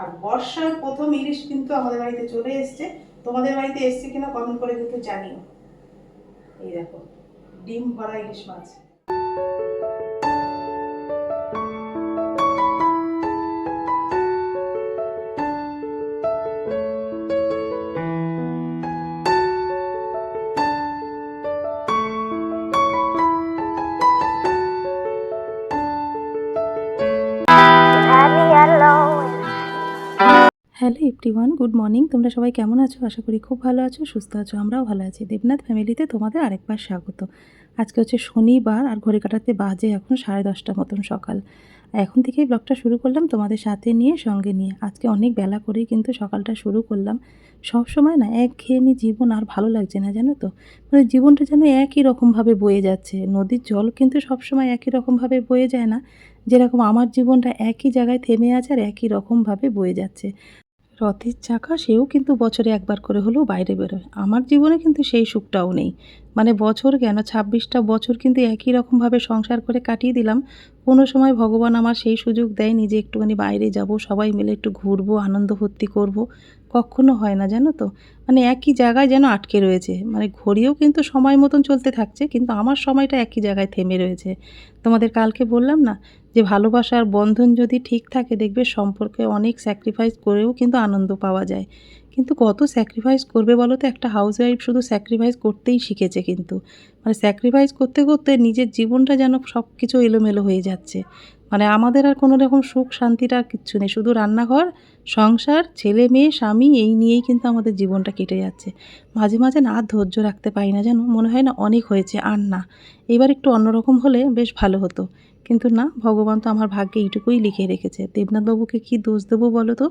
আর বর্ষার প্রথম ইলিশ কিন্তু আমাদের বাড়িতে চলে এসছে। তোমাদের বাড়িতে এসছে কিনা কমেন্ট করে কিন্তু জানিও। এই দেখো, ডিম ভরা ইলিশ মাছ। Hello everyone, good morning. তোমরা সবাই কেমন আছো? আশা করি খুব ভালো আছো, সুস্থ আছো, আমরাও ভালো আছি। দেবনাথ ফ্যামিলিতে তোমাদের আরেকবার স্বাগত। আজকে হচ্ছে শনিবার আর ঘড়ি কাটাতে বাজে এখন সাড়ে দশটা মতন সকাল। এখন থেকেই ব্লগটা শুরু করলাম তোমাদের সাথে নিয়ে, সঙ্গে নিয়ে। আজকে অনেক বেলা করেই কিন্তু সকালটা শুরু করলাম। সব সময় না এক ঘেয়েমি জীবন আর ভালো লাগছে না, জানো তো? মানে জীবনটা যেন একই রকমভাবে বয়ে যাচ্ছে। নদীর জল কিন্তু সবসময় একই রকমভাবে বয়ে যায় না। যেরকম আমার জীবনটা একই জায়গায় থেমে আছে আর একই রকমভাবে বয়ে যাচ্ছে। রথের চাকা সেও কিন্তু বছরে একবার করে হলেও বাইরে বেরোয়। আমার জীবনে কিন্তু সেই সুখটাও নেই। মানে বছর কেন? ছাব্বিশটা বছর কিন্তু একই রকমভাবে সংসার করে কাটিয়ে দিলাম। কোনো সময় ভগবান আমার সেই সুযোগ দেয়নি যে একটুখানি বাইরে যাব, সবাই মিলে একটু ঘুরবো, আনন্দ ফুর্তি করব। কখনো হয় না, জানো তো? মানে একই জায়গায় যেন আটকে রয়েছে। মানে ঘড়িও কিন্তু সময় মতন চলতে থাকছে, কিন্তু আমার সময়টা একই জায়গায় থেমে রয়েছে। তোমাদের কালকে বললাম না যে ভালোবাসার বন্ধন যদি ঠিক থাকে, দেখবে সম্পর্কে অনেক স্যাক্রিফাইস করেও কিন্তু আনন্দ পাওয়া যায়। কিন্তু কত স্যাক্রিফাইস করবে বলো তো? একটা হাউস ওয়াইফ শুধু স্যাক্রিফাইস করতেই শিখেছে কিন্তু। মানে স্যাক্রিফাইস করতে করতে নিজের জীবনটা যেন সব কিছু এলোমেলো হয়ে যাচ্ছে। মানে আমাদের আর কোনো রকম সুখ শান্তিটা কিচ্ছু নেই। শুধু রান্নাঘর, সংসার, ছেলে, মেয়ে, স্বামী, এই নিয়েই কিন্তু আমাদের জীবনটা কেটে যাচ্ছে। মাঝে মাঝে না ধৈর্য রাখতে পারি না যেন মনে হয় না অনেক হয়েছে, আর না। এবার একটু অন্যরকম হলে বেশ ভালো হতো। কিন্তু না, ভগবান তো আমার ভাগ্যে এইটুকুই লিখে রেখেছে। দেবনাথবাবুকে কি দোষ দেবো বলো তো?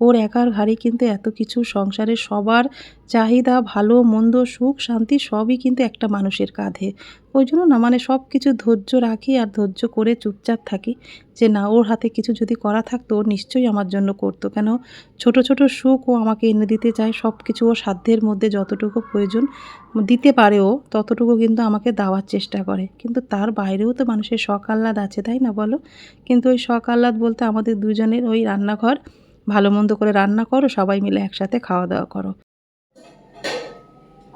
ওর একার ঘাড়ে কিন্তু এত কিছু, সংসারে সবার চাহিদা, ভালো, মন্দ, সুখ, শান্তি সবই কিন্তু একটা মানুষের কাঁধে। ওই জন্য না মানে সব কিছু ধৈর্য রাখি আর ধৈর্য করে চুপচাপ থাকি। যে না, ওর হাতে কিছু যদি করা থাকতো নিশ্চয়ই আমার জন্য করতো। কেন? ছোট ছোট সুখ ও আমাকে এনে দিতে চায় সব কিছু ও সাধ্যের মধ্যে যতটুকু প্রয়োজন দিতে পারে ও, ততটুকু কিন্তু আমাকে দেওয়ার চেষ্টা করে। কিন্তু তার বাইরেও তো মানুষের শখ আহ্লাদ আছে, তাই না বলো? কিন্তু ওই শখ আহ্লাদ বলতে আমাদের দুজনের ওই রান্নাঘর, ভালো মন্দ করে রান্না করো, সবাই মিলে একসাথে খাওয়া দাওয়া করো।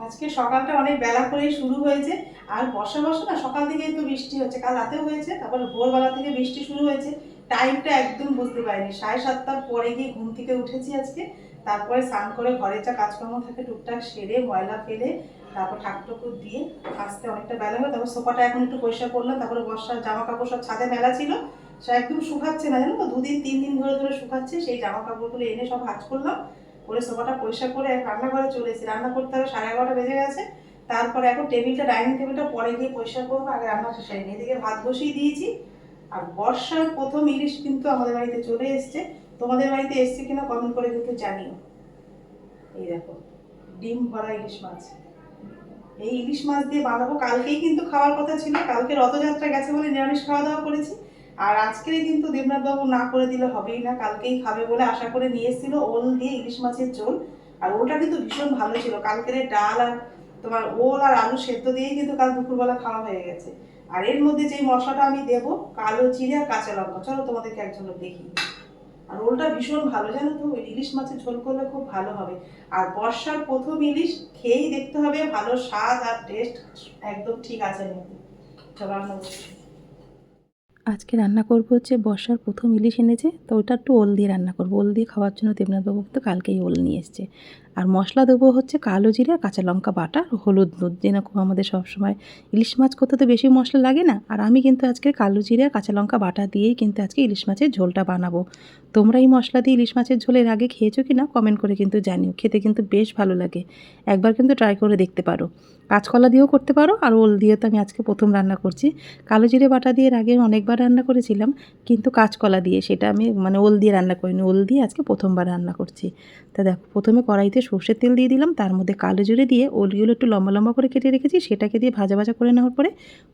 আজকে সকালটা অনেক বেলা করেই শুরু হয়েছে। আর বর্ষা বর্ষা না সকাল থেকেই তো বৃষ্টি হচ্ছে, কাল রাতেও হয়েছে, তারপর ভোরবেলা থেকে বৃষ্টি শুরু হয়েছে টাইমটা একদম বুঝতে পারিনি। সাড়ে সাতটার পরে গিয়ে ঘুম থেকে উঠেছি আজকে, তারপরে স্নান করে ঘরে যা কাজকর্ম থাকে টুকটাক সেরে, ময়লা ফেলে, তারপর ঠাকুর দিয়ে আসতে অনেকটা বেলা হলো, তারপর সোফাটা এখন একটু পরিষ্কার করলাম, তারপরে বর্ষার জামা কাপড় সব ছাদে মেলা ছিল, সে একদম শুকাচ্ছে না, জানো তো? দুদিন, তিন দিন ধরে ধরে শুকাচ্ছে, সেই জামা কাপড়গুলো এনে সব ভাজ করলাম, করে সোফাটা পরিষ্কার করে রান্নাঘরে চলে এসেছি। রান্না করতে হবে সাড়ে এগারোটা বেজে গেছে তারপরে এখন টেবিলটা, ডাইনিং টেবিলটা পরে গিয়ে পরিষ্কার করব, আগে রান্না শেষ হয়নি। এদিকে ভাত বসিয়ে দিয়েছি। আর বর্ষার প্রথম ইলিশ কিন্তু আমাদের বাড়িতে চলে এসছে। তোমাদের বাড়িতে এসছে কিনা কমেন্ট করে কিন্তু জানিও। এই দেখো, ডিম ভরা ইলিশ মাছ। এই ইলিশ মাছ দিয়ে বানাবো, কালকেই কিন্তু খাওয়ার কথা ছিল। কালকে রথযাত্রা গেছে বলে নিরামিষ খাওয়া দাওয়া করেছি। আর আজকেই কিন্তু দেবনাথবাবু না করে দিলে হবেই না, কালকেই খাবে বলে আশা করে নিয়ে এসেছিল। ওল দিয়ে ইলিশ মাছের ঝোল। আর ওটা কিন্তু ভীষণ ভালো ছিল। কালকের ডাল আর তোমার ওল আর আলু সেদ্ধ দিয়েই কিন্তু কাল দুপুরবেলা খাওয়া হয়ে গেছে। আর এর মধ্যে যেই মশলাটা আমি দেবো, কালো জিরে আর কাঁচা লঙ্কা। চলো তোমাদেরকে একজন দেখি। আর ওলটা ভীষণ ভালো, জানো তো? ইলিশ মাছের ঝোল করলে খুব ভালো হবে। আর বর্ষার প্রথম ইলিশ খেয়েই দেখতে হবে ভালো স্বাদ আর টেস্ট একদম ঠিক আছে নাকি? আজকে রান্না করব হচ্ছে বর্ষার প্রথম ইলিশ এনেছে, তো ওটা একটু ওল দিয়ে রান্না করব। ওল দিয়ে খাওয়ার জন্য দেবনাথবাবু তো কালকেই ওল নিয়ে এসছে। আর মশলা দেবো হচ্ছে কালো জিরে কাঁচা লঙ্কা বাটা হলুদ দুধ যেরকম আমাদের সবসময় ইলিশ মাছ করতে তো বেশি মশলা লাগে না। আর আমি কিন্তু আজকে কালো জিরে কাঁচা লঙ্কা বাটা দিয়েই কিন্তু আজকে ইলিশ মাছের ঝোলটা বানাবো। তোমরা এই মশলা দিয়ে ইলিশ মাছের ঝোলের আগে খেয়েছো কি না কমেন্ট করে কিন্তু জানিও। খেতে কিন্তু বেশ ভালো লাগে। একবার কিন্তু ট্রাই করে দেখতে পারো। কাঁচকলা দিয়েও করতে পারো আর ওল দিয়ে তো আমি আজকে প্রথম রান্না করছি। কালো জিরে বাটা দিয়ে আগে অনেকবার রান্না করেছিলাম। কিন্তু কাঁচকলা দিয়ে সেটা আমি মানে ওল দিয়ে রান্না করিনি। ওল দিয়ে আজকে প্রথমবার রান্না করছি। তা দেখো, প্রথমে কড়াইতে সর্ষের তেল দিয়ে দিলাম, তার মধ্যে কালো জিরে দিয়ে ওলগুলো একটু লম্বা লম্বা করে কেটে রেখেছি, সেটাকে দিয়ে ভাজা ভাজা করে নেওয়ার পরে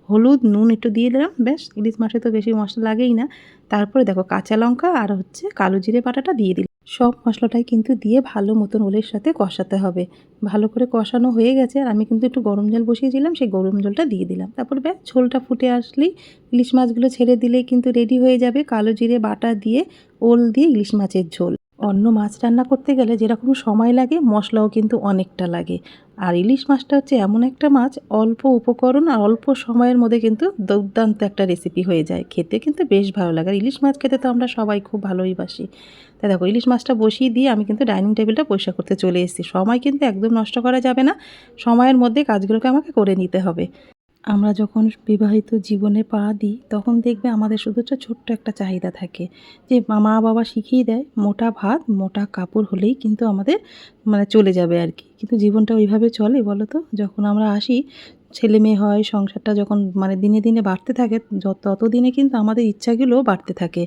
হলুদ, নুন একটু দিয়ে দিলাম, ব্যাস, ইলিশ মাছে তো বেশি মশলা লাগেই না। তারপরে দেখো কাঁচা লঙ্কা আর হচ্ছে কালো জিরে বাটাটা দিয়ে দিলাম। সব মশলাটাই কিন্তু দিয়ে ভালো মতন ওলের সাথে কষাতে হবে। ভালো করে কষানো হয়ে গেছে, আর আমি কিন্তু একটু গরম জল বসিয়েছিলাম, সেই গরম জলটা দিয়ে দিলাম। তারপর ব্যাস, ঝোলটা ফুটে আসলেই ইলিশ মাছগুলো ছেড়ে দিলেই কিন্তু রেডি হয়ে যাবে কালো জিরে বাটা দিয়ে, ওল দিয়ে ইলিশ মাছের ঝোল। অন্য মাছ রান্না করতে গেলে যেরকম সময় লাগে, মশলাও কিন্তু অনেকটা লাগে। আর ইলিশ মাছটা হচ্ছে এমন একটা মাছ, অল্প উপকরণ আর অল্প সময়ের মধ্যে কিন্তু দুর্দান্ত একটা রেসিপি হয়ে যায়। খেতে কিন্তু বেশ ভালো লাগে। আর ইলিশ মাছ খেতে তো আমরা সবাই খুব ভালোই বাসি। তাই দেখো, ইলিশ মাছটা বসিয়ে দিয়ে আমি কিন্তু ডাইনিং টেবিলটা পরিষ্কার করতে চলে এসেছি। সময় কিন্তু একদম নষ্ট করা যাবে না। সময়ের মধ্যে কাজগুলোকে আমাকে করে নিতে হবে। আমরা যখন বিবাহিত জীবনে পা দিই, তখন দেখবে আমাদের শুধু ছোট্ট একটা চাহিদা থাকে যে মা বাবা শিখিয়ে দেয়, মোটা ভাত, মোটা কাপড় হলেই কিন্তু আমাদের মানে চলে যাবে আর কি। কিন্তু জীবনটা ওইভাবে চলে বলো তো যখন আমরা আসি, ছেলে মেয়ে হয়, সংসারটা যখন মানে দিনে দিনে বাড়তে থাকে তত দিনে কিন্তু আমাদের ইচ্ছাগুলোও বাড়তে থাকে।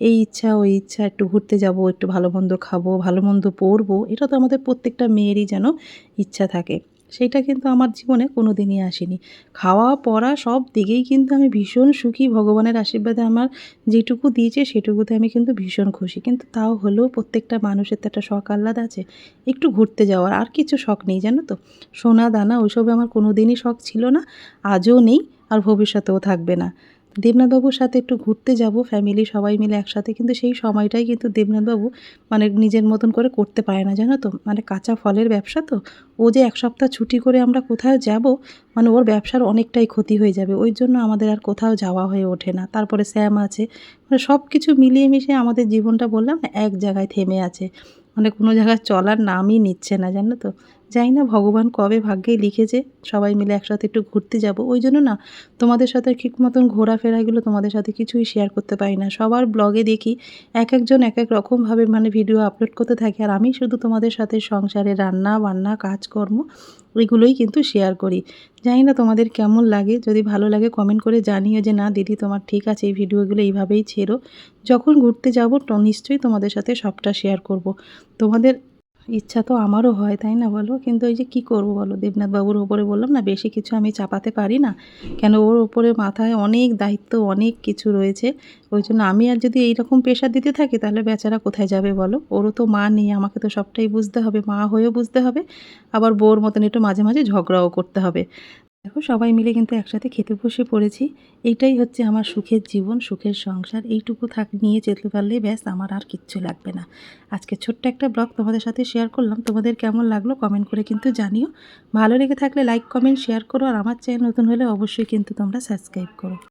এই ইচ্ছা, ওই ইচ্ছা, একটু ঘুরতে যাব, একটু ভালো মন্দ খাব, ভালো মন্দ পরবো, এটা তো আমাদের প্রত্যেকটা মেয়েরই যেন ইচ্ছা থাকে। সেইটা কিন্তু আমার জীবনে কোনো দিনই আসেনি। খাওয়া, পড়া সব দিকেই কিন্তু আমি ভীষণ সুখী। ভগবানের আশীর্বাদে আমার যেটুকু দিয়েছে সেটুকুতে আমি কিন্তু ভীষণ খুশি। কিন্তু তাও হলেও প্রত্যেকটা মানুষের তো একটা শখ আহ্লাদ আছে, একটু ঘুরতে যাওয়ার। আর কিছু শখ নেই, জানো তো? সোনা, দানা, ওইসবে আমার কোনো দিনই শখ ছিল না, আজও নেই আর ভবিষ্যতেও থাকবে না। দেবনাথবাবুর সাথে একটু ঘুরতে যাব ফ্যামিলি সবাই মিলে একসাথে, কিন্তু সেই সময়টাই কিন্তু দেবনাথবাবু মানে নিজের মতন করে করতে পারে না, জানো তো? মানে কাঁচা ফলের ব্যবসা তো? ও যে এক সপ্তাহ ছুটি করে আমরা কোথাও যাব মানে ওর ব্যবসার অনেকটাই ক্ষতি হয়ে যাবে, ওই জন্য আমাদের আর কোথাও যাওয়া হয়ে ওঠে না। তারপরে স্যাম আছে মানে সব কিছু মিলিয়ে মিশিয়ে আমাদের জীবনটা বললাম এক জায়গায় থেমে আছে। মানে কোনো জায়গায় চলার নামই নিচ্ছে না, জানো তো? জানি না ভগবান কবে ভাগ্যে লিখেছে সবাই মিলে একসাথে একটু ঘুরতে যাব। ওই জন্য না, তোমাদের সাথে ঠিক মতন ঘোরাফেরাগুলো তোমাদের সাথে কিছুই শেয়ার করতে পারি না। সবার ব্লগে দেখি এক একজন এক এক রকমভাবে মানে ভিডিও আপলোড করতে থাকে আর আমি শুধু তোমাদের সাথে সংসারে রান্না বান্না, কাজকর্ম এগুলোই কিন্তু শেয়ার করি। জানি না তোমাদের কেমন লাগে, যদি ভালো লাগে কমেন্ট করে জানিও যে না, দিদি তোমার ঠিক আছে, এই ভিডিওগুলো এইভাবেই ছেড়ো। যখন ঘুরতে যাব নিশ্চয়ই তোমাদের সাথে সবটা শেয়ার করব। তোমাদের ইচ্ছা তো আমারও হয়, তাই না বলো? কিন্তু ওই যে কি করব বলো? দেবনাথ বাবুর ওপরে বললাম না, বেশি কিছু আমি চাপাতে পারি না। কেন ওর ওপরে মাথায় অনেক দায়িত্ব, অনেক কিছু রয়েছে। ওই জন্য আমি আর যদি এইরকম পেশা দিতে থাকি, তাহলে বেচারা কোথায় যাবে বলো? ওরও তো মা নেই, আমাকে তো সবটাই বুঝতে হবে, মা হয়েও বুঝতে হবে। আবার বউর মতন একটু মাঝে মাঝে ঝগড়াও করতে হবে। দেখো, সবাই মিলে কিন্তু একসাথে খেতে বসে পড়েছি। এইটাই হচ্ছে আমার সুখের জীবন, সুখের সংসার। এইটুকু থাক, নিয়ে যেতে পারলে ব্যাস, আমার আর কিচ্ছু লাগবে না। আজকে ছোট্ট একটা ব্লগ তোমাদের সাথে শেয়ার করলাম। তোমাদের কেমন লাগল কমেন্ট করে কিন্তু জানিও। ভালো লেগে থাকলে লাইক, কমেন্ট, শেয়ার করো। আর আমার চ্যানেল নতুন হলে অবশ্যই কিন্তু তোমরা সাবস্ক্রাইব করো।